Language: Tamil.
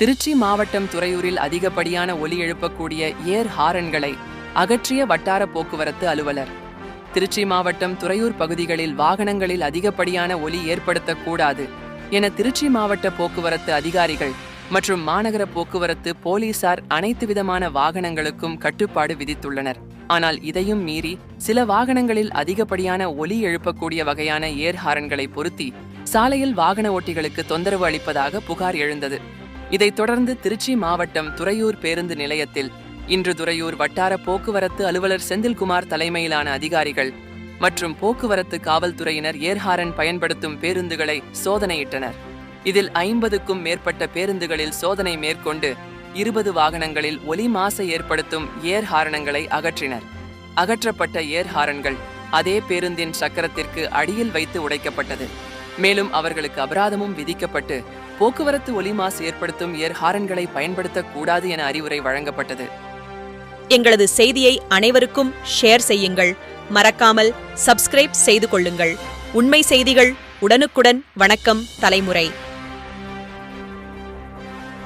திருச்சி மாவட்டம் துறையூரில் அதிகப்படியான ஒலி எழுப்பக்கூடிய ஏர் ஹாரன்களை அகற்றிய வட்டார போக்குவரத்து அலுவலர். திருச்சி மாவட்டம் துறையூர் பகுதிகளில் வாகனங்களில் அதிகப்படியான ஒலி ஏற்படுத்தக்கூடாது என திருச்சி மாவட்ட போக்குவரத்து அதிகாரிகள் மற்றும் மாநகர போக்குவரத்து போலீசார் அனைத்து விதமான வாகனங்களுக்கும் கட்டுப்பாடு விதித்துள்ளனர். ஆனால் இதையும் மீறி சில வாகனங்களில் அதிகப்படியான ஒலி எழுப்பக்கூடிய வகையான ஏர் ஹாரன்களை பொருத்தி சாலையில் வாகன ஓட்டிகளுக்கு தொந்தரவு அளிப்பதாக புகார் எழுந்தது. இதைத் தொடர்ந்து திருச்சி மாவட்டம் துறையூர் பேருந்து நிலையத்தில் இன்று துறையூர் வட்டார போக்குவரத்து அலுவலர் செந்தில்குமார் தலைமையிலான அதிகாரிகள் மற்றும் போக்குவரத்து காவல்துறையினர் ஏர்ஹாரன் பயன்படுத்தும் பேருந்துகளை சோதனையிட்டனர். இதில் ஐம்பதுக்கும் மேற்பட்ட பேருந்துகளில் சோதனை மேற்கொண்டு இருபது வாகனங்களில் ஒலி மாசை ஏற்படுத்தும் ஏர் ஹாரணங்களை அகற்றினர். அகற்றப்பட்ட ஏர் ஹாரன்கள் அதே பேருந்தின் சக்கரத்திற்கு அடியில் வைத்து உடைக்கப்பட்டது. மேலும் அவர்களுக்கு அபராதமும் விதிக்கப்பட்டு போக்குவரத்து ஒலி மாசு ஏற்படுத்தும் ஏர் ஹாரன்களை பயன்படுத்தக்கூடாது என அறிவுரை வழங்கப்பட்டது. எங்களது செய்தியை அனைவருக்கும் ஷேர் செய்யுங்கள். மறக்காமல் சப்ஸ்கிரைப் செய்து கொள்ளுங்கள். உண்மை செய்திகள் உடனுக்குடன் வணக்கம் தலைமுறை.